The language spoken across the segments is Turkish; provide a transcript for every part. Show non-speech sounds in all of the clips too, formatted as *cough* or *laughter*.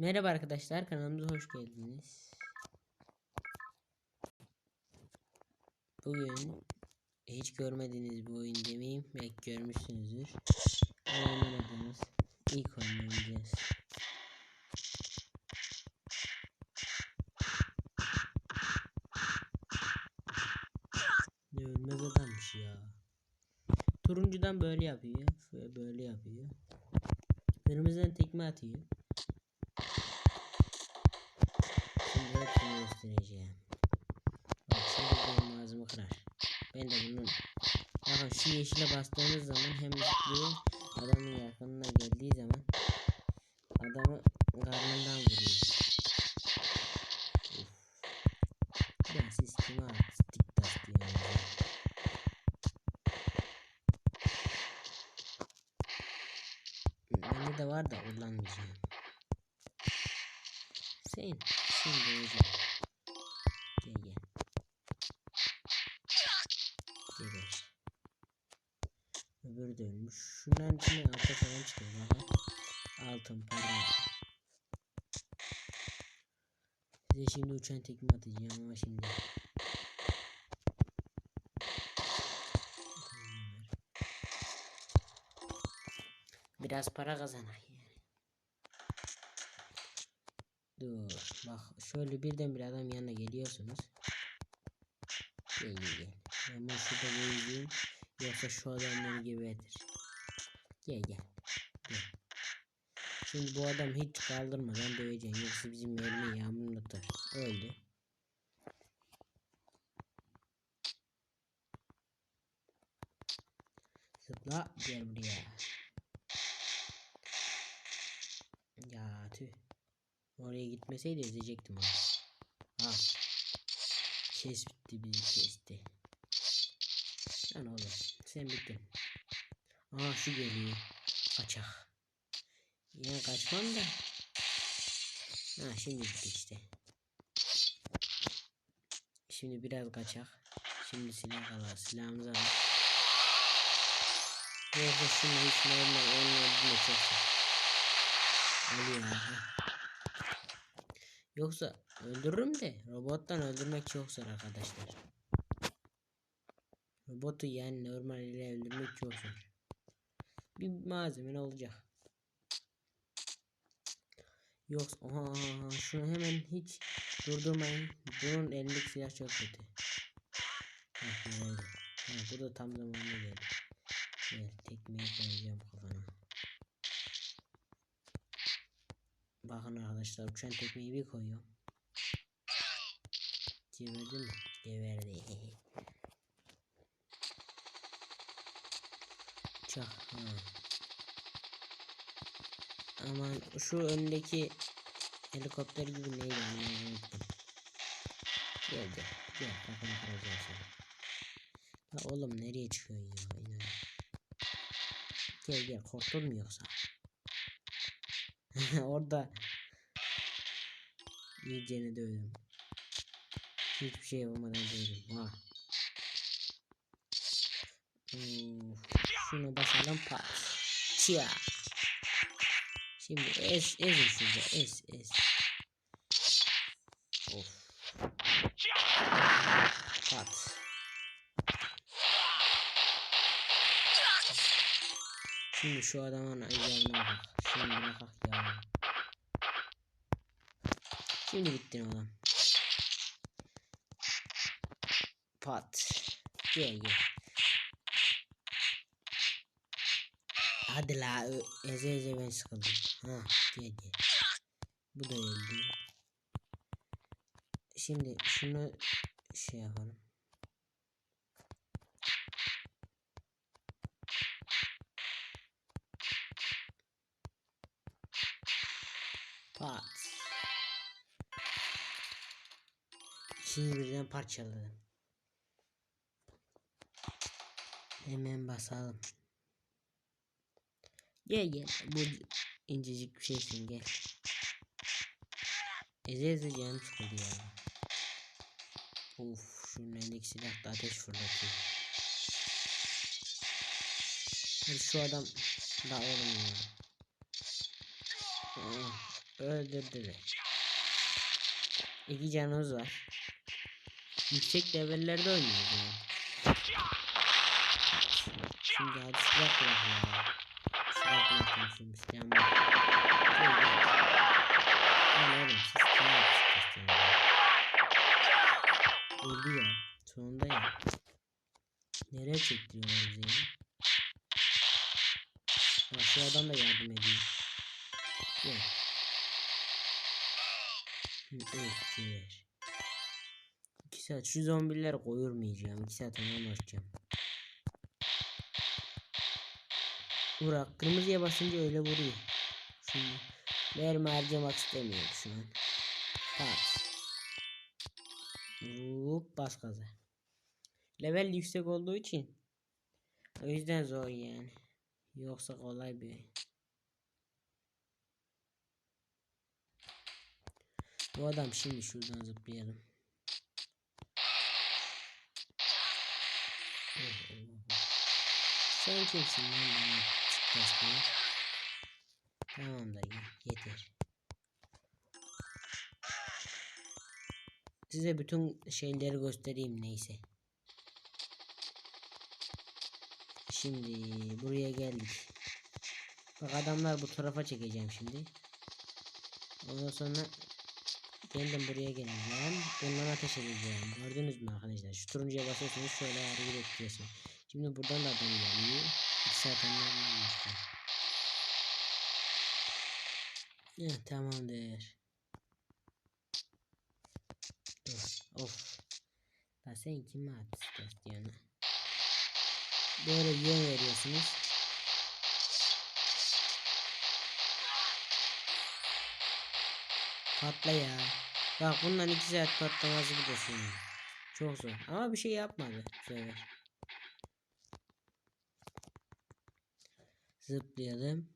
Merhaba arkadaşlar kanalımıza hoş geldiniz. Bugün hiç görmediğiniz bir oyun demeyeyim belki görmüşsünüzdür. Ama Oynamadığımız ilk oyun oynayacağız. Ne ölmez adammış ya. Turuncudan böyle yapıyor böyle yapıyor. Kırmızıdan tekme atıyor. Hepsini göstereceğim. Bak şimdi benim ağzımı kırar. Ben de bunun Bakın şu yeşile bastığımız zaman hem zıplıyor adamın yakınına geldiği zaman adamı karnından vuruyor. Şunların içine alta falan çıkıyor bakın. Altın para. Size şimdi uçan tekme atacağım ama şimdi. Biraz para kazanak yani. Dur bak şöyle birden bir adam yanına geliyorsunuz. Gel gel gel. Ben şurada gezeyim. Yoksa şu adam beni gebertir. Gel gel. Gel. Şimdi bu adam hiç kaldırmadan döveceğim. Yoksa bizim mermi yağmurunu tutar. Öldü. Zıpla gel buraya. Ya tüh. Oraya gitmeseydi ezecektim onu. Ha. Kes bitti bizi kesti. Lan oğlum sen bittin. Aa şu geliyor. Kaçak. Yine kaçmam da. Ha şimdi bitti işte. Şimdi biraz kaçak. Şimdi silah al. Silahımızı al. Yoksa şunu hiç normal öldüğüne çok zor. Alıyor. Yoksa öldürürüm de robottan öldürmek çok zor arkadaşlar. Robotu yani normal ile öldürmek çok zor. Bir malzemen olacak. Yoksa oha, şunu hemen hiç durdurmayın. Bunun elindeki silah çok kötü. Ha, bu da tam zamanında geldi. Gel tekmeyi koyacağım kafana. Bakın arkadaşlar uçan tekmeyi bir koyuyorum. Geberdi mi? *laughs* Geberdi. Çak. Ha. Aman şu öndeki helikopter gibi neydi anlamadım. unuttum. Gel gel. Kafanı kıracağım seni. Ha oğlum nereye çıkıyorsun ya? İnan. Gel gel korktun mu yoksa? *laughs* Orada iyicene dövdüm. Hiçbir şey yapamadan dövdüm. Ha. Uf, şunu basalım pat. Çiya. Şimdi ez ezin şurada ez ez. Of. Pat. Şimdi şu adamın ayarına bak. Şimdi bırakak ya. Şimdi bittin oğlum. Pat. Gel gel. Hadi la eze eze ben sıkıldım. Ha gel gel. Bu da öldü. Şimdi şunu şey yapalım. Pat. İkisini birden parçaladım. Hemen basalım. Gel gel. Bu incecik bir şeysin gel. Eze eze canım sıkıldı ya. Of şunun elindeki silah da ateş fırlatıyor. Hadi şu adam da oğlum ya. Ah, öldürdüler. İki canımız var. Yüksek levellerde oynuyoruz yani. Şimdi hadi silah bırak ya. Silahımı. Gel gel. Lan oğlum siz kime yapıştırdınız ya? Öldü ya. Sonunda ya. Nereye çektiriyorlar bizi ya? Yardım ediyor. Gel. Evet, ver. İki saat şu zombileri koyurmayacağım. İki saat ona uğraşacağım. Burak kırmızıya basınca öyle vuruyor. Şimdi mermi harcamak istemiyorum şu an. Pas. Hop bas gaza. Level yüksek olduğu için o yüzden zor yani. Yoksa kolay bir. Bu adam şimdi şuradan zıplayalım. Sen kimsin lan diye. Tamamdır yeter. Size bütün şeyleri göstereyim neyse. Şimdi buraya geldik. Bak adamlar bu tarafa çekeceğim şimdi. Ondan sonra kendim buraya geleceğim. Bundan ateş edeceğim. Gördünüz mü arkadaşlar? Şu turuncuya basıyorsunuz şöyle hareket ettiriyorsun. Şimdi buradan da adam geliyor. Saat onlarla işte. Ya tamamdır. Of. La sen kime at istiyorsun? Böyle yön veriyorsunuz. Patla ya. Bak bundan 2 saat patlaması bir de şimdi. Çok zor. Ama bir şey yapmadı bu. Zıplayalım.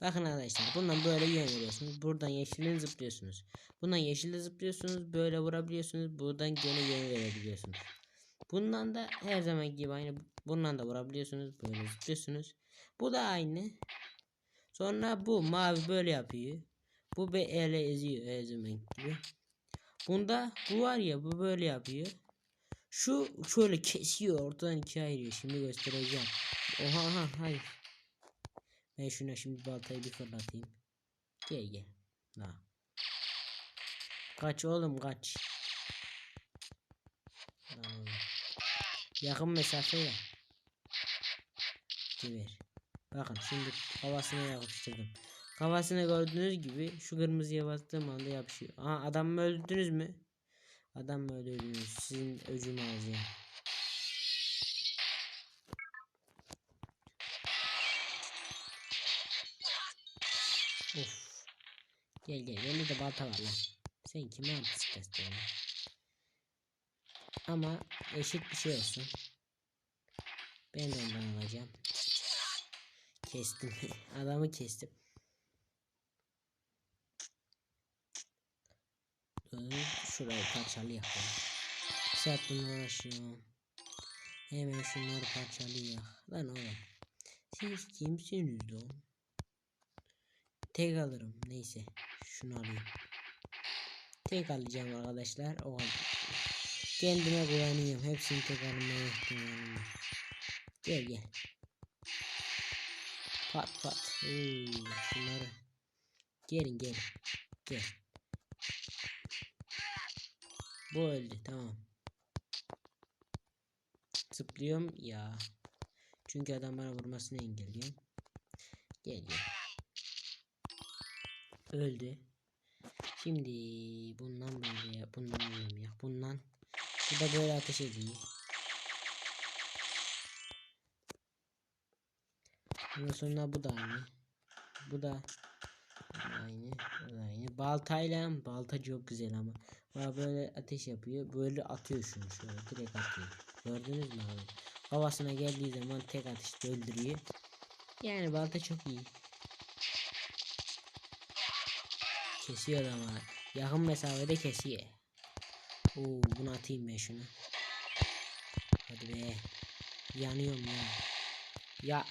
Bakın arkadaşlar bundan böyle yön veriyorsunuz. Buradan yeşilin zıplıyorsunuz. Bundan yeşilde zıplıyorsunuz. Böyle vurabiliyorsunuz. Buradan gene yön verebiliyorsunuz. Bundan da her zaman gibi aynı. Bundan da vurabiliyorsunuz. Böyle zıplıyorsunuz. Bu da aynı. Sonra bu mavi böyle yapıyor. Bu bir ele eziyor ezmek gibi. Bunda bu var ya bu böyle yapıyor. Şu şöyle kesiyor ortadan ikiye ayırıyor. Şimdi göstereceğim. Oha aha hayır. Ben şuna şimdi baltayı bir fırlatayım. Gel gel. Ha. Kaç oğlum kaç. Oğlum. Yakın mesafe ya. Ver. Bakın şimdi havasına yapıştırdım. Kafasını gördüğünüz gibi şu kırmızıya bastığım anda yapışıyor. Aha adam mı öldürdünüz mü? Adam mı öldürdünüz? Sizin öcümü alacağım. Of. Gel gel bende de balta var lan. Sen kime artist istiyorsun? Ama eşit bir şey olsun. Ben de ondan alacağım. Kestim. *laughs* Adamı kestim. Dur, Şurayı parçalayalım. Saat bunu uğraşıyorum. Hemen şunları parçalayalım. Lan oğlum. Siz kimsiniz lan? Tek alırım. Neyse. Şunu alayım. Tek alacağım arkadaşlar. O kadar. Kendime güveniyorum. Hepsini tek almaya ihtimalim var. Gel gel. Pat pat. Oo, şunları. Gelin gelin. Gel. Bu öldü tamam. Zıplıyorum ya. Çünkü adam bana vurmasını engelliyorum. Gel gel. Öldü. Şimdi bundan böyle yap. Bundan böyle yap. Bundan. Bu da böyle ateş ediyor. Ondan sonra bu da aynı. Bu da aynı. Aynı. Baltayla balta çok güzel ama. Bana böyle ateş yapıyor. Böyle atıyor şunu şöyle direkt atıyor. Gördünüz mü abi? Havasına geldiği zaman tek atışta öldürüyor. Yani balta çok iyi. Kesiyor ama yakın mesafede kesiyor. Oo bunu atayım ben şunu. Hadi be. Yanıyorum ya. Ya.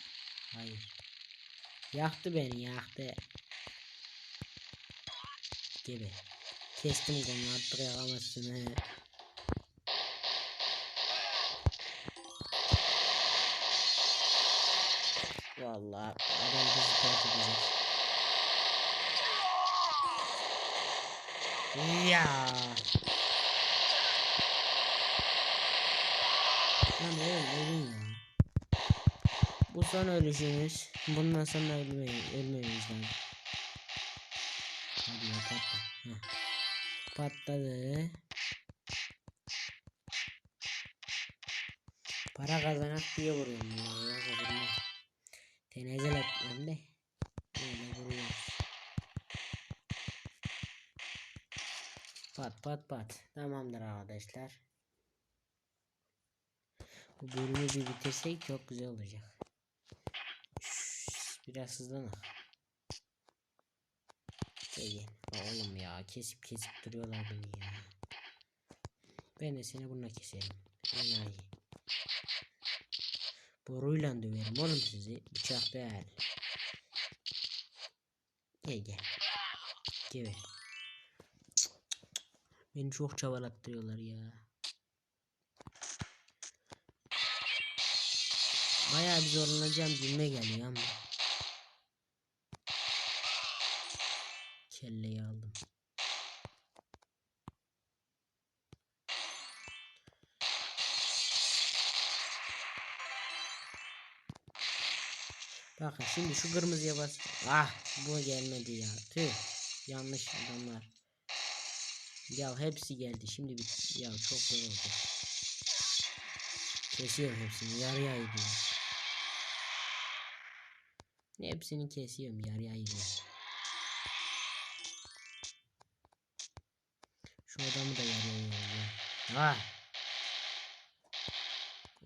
Hayır. Yaktı beni yaktı. Gibi. Kestim kolunu artık yakamazsın he. Vallahi adam bizi terk edecek. Ya. Lan oğlum ölün ya. Bu son ölüşümüz. Bundan sonra ölmeyiz, ölmemiz lazım. Ya patla. Heh. Patladı. Para kazanak diye vuruyorum bunları. Yoksa vurmam. Tenezzül etmem de. Böyle vuruyoruz. Pat pat pat. Tamamdır arkadaşlar. Bu bölümü bir bitirsek çok güzel olacak. Biraz hızlanır. Değil. Oğlum ya kesip kesip duruyorlar beni ya. Ben de seni bununla keserim. Enayi. Boruyla döverim oğlum sizi. Bıçak değil. Gel gel. Geber. Beni çok çabalattırıyorlar ya. Bayağı bir zorlanacağım gülme geliyor ama. Kelleyi aldım. Şimdi şu kırmızıya bas. Ah bu gelmedi ya. Tüh. Yanlış adamlar. Ya hepsi geldi. Şimdi bir ya çok zor oldu. Kesiyorum hepsini. Yarıya ayırıyorum. Hepsini kesiyorum. Yarıya ayırıyorum. Şu adamı da yarıya ayırıyorum. Ah.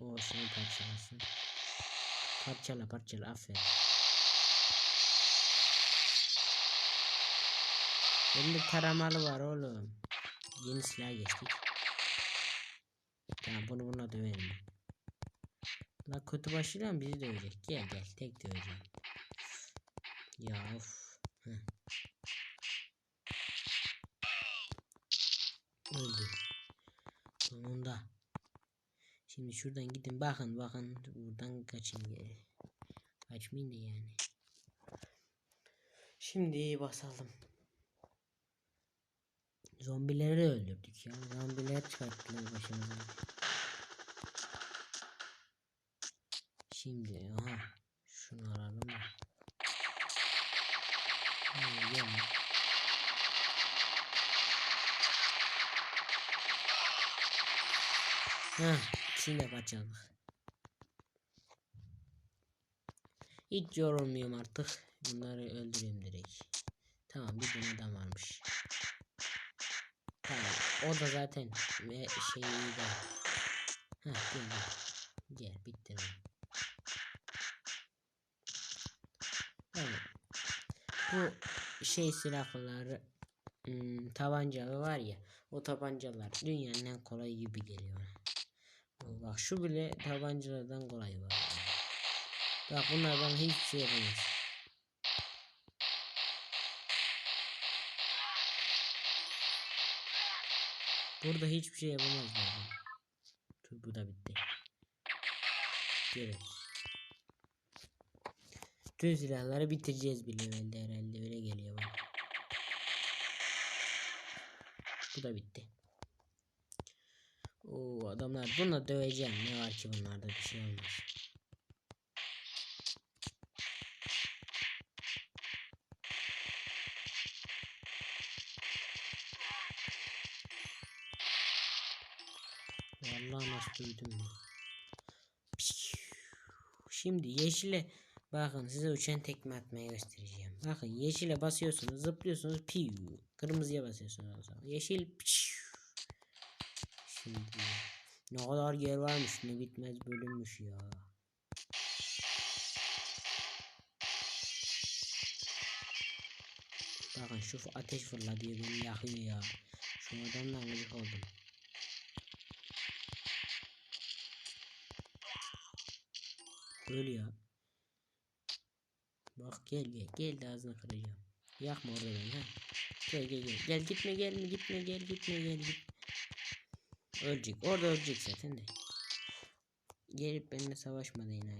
O şunu parçalasın. Parçala parçala aferin. Bende taramalı var oğlum. Yeni silah geçtik. Tamam bunu buna döverim. La kötü başıyla bizi dövecek. Gel gel tek döveceğim. Ya of. Öldü. Sonunda. Şimdi şuradan gidin bakın bakın buradan kaçın geri. Kaçmayın da yani. Şimdi basalım. Zombileri öldürdük ya. Zombiler çıkarttılar başımıza. Şimdi aha şunu alalım gel. Heh, de parçaladık. Hiç yorulmuyorum artık. Bunları öldüreyim direkt. Tamam bir tane adam varmış. Tamam. O da zaten ve şeyi de. Heh gel gel. Bitti. Evet. Bu şey silahları hmm, tabancalı var ya o tabancalar dünyanın en kolay gibi geliyor. bana. Bak şu bile tabancalardan kolay var. Bak bunlardan hiçbir şey yapamaz. Burada hiçbir şey yapamazlar. Dur bu da bitti. Geri. Tüm silahları bitireceğiz bir levelde herhalde öyle geliyor bana. Bu da bitti. Oo adamlar bunu döveceğim. Ne var ki bunlarda bir şey olmaz. Vallahi nasıl duydum. Şimdi yeşile bakın size uçan tekme atmayı göstereceğim. Bakın yeşile basıyorsunuz zıplıyorsunuz piu. Kırmızıya basıyorsunuz. Yeşil piu. Şimdi ne kadar yer varmış ne bitmez bölünmüş ya. Bakın şu ateş fırla diye beni yakıyor ya. Şu adamdan gıcık oldum. Öl ya. Bak gel gel gel de ağzını kıracağım. Yakma orada beni ha. Gel gel gel. Gel gitme gelme gitme gel gitme gel git. Ölecek. Orada ölecek zaten de. Gelip benimle savaşmadı yine.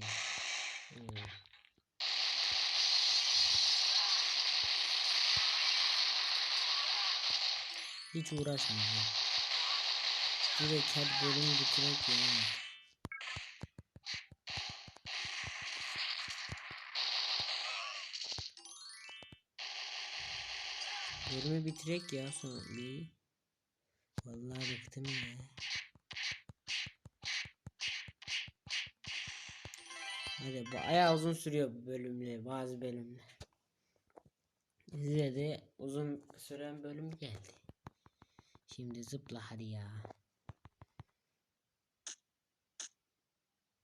Hmm. Hiç uğraşmıyor. Direkt hadi bölümü bitirek ya. Bölümü bitirek ya son bir. Vallahi bıktım ya. Hadi bayağı uzun sürüyor bu bölümler bazı bölümler. Size de uzun süren bölüm geldi. Şimdi zıpla hadi ya.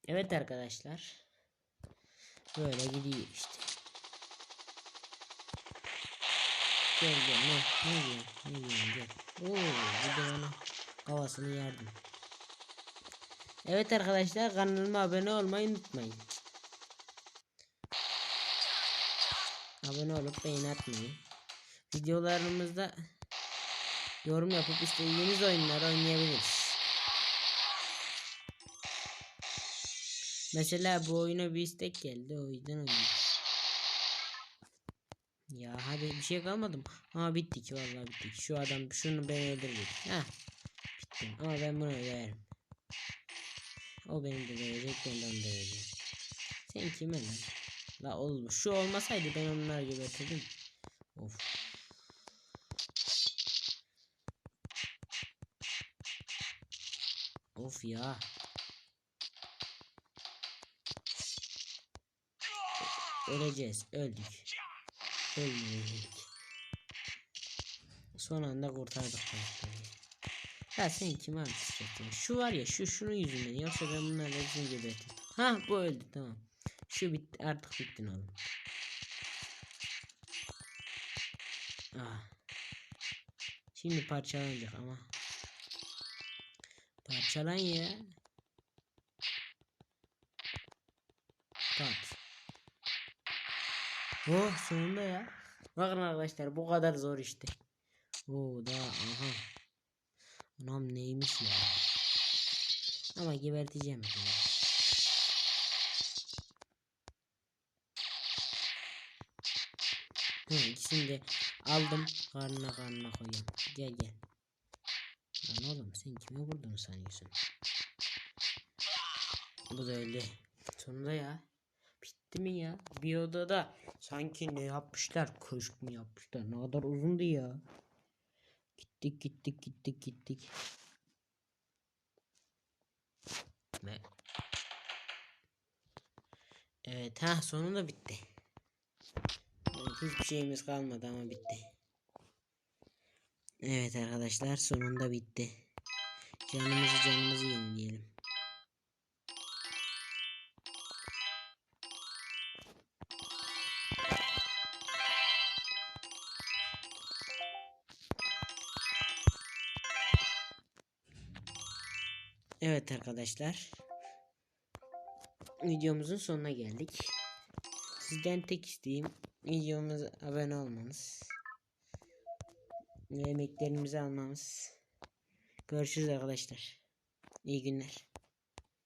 Evet arkadaşlar. Böyle gidiyor işte. Gel gel ne ne diyorsun ne diyorsun gel. Oo bir de bana kafasını yardım. Evet arkadaşlar kanalıma abone olmayı unutmayın. Abone olup beğeni atmayı. Videolarımızda yorum yapıp istediğiniz oyunları oynayabiliriz. Mesela bu oyuna bir istek geldi o yüzden oynuyoruz. Ya hadi bir şey kalmadı mı? Ha bittik vallahi bittik. Şu adam şunu ben öldürecek. Ha bittim ama ben bunu öderim. O beni de dövecek ben de onu döveceğim. Sen kime lan? La oğlum şu olmasaydı ben onları gebertirdim. Of. Of ya. Öleceğiz. Öldük. Ölmedik. Son anda kurtardık. Ya sen kime yaptın? Şu var ya şu şunun yüzünden yoksa ben bunları hepsini gebertim. Ha bu öldü tamam. Şu bitti artık bittin oğlum. Ah. Şimdi parçalanacak ama. Parçalan ya. Pat. Oh sonunda ya. Bakın arkadaşlar bu kadar zor işte. Oo daha aha. Anam neymiş ya. Ama geberteceğim. Seni. Hı, ikisini aldım karnına karnına koyuyorum. Gel gel. Lan oğlum sen kime vurduğunu sanıyorsun? Bu da öyle. Sonunda ya. Bitti mi ya? Bir odada sanki ne yapmışlar? Köşk mü yapmışlar? Ne kadar uzundu ya. Gittik gittik gittik gittik. Ve Evet ha sonunda bitti. Hiçbir şeyimiz kalmadı ama bitti. Evet arkadaşlar sonunda bitti. Canımızı canımızı yenileyelim. Evet arkadaşlar. Videomuzun sonuna geldik. Sizden tek isteğim videomuza abone olmanız. Ve emeklerimizi almamız. Görüşürüz arkadaşlar. İyi günler.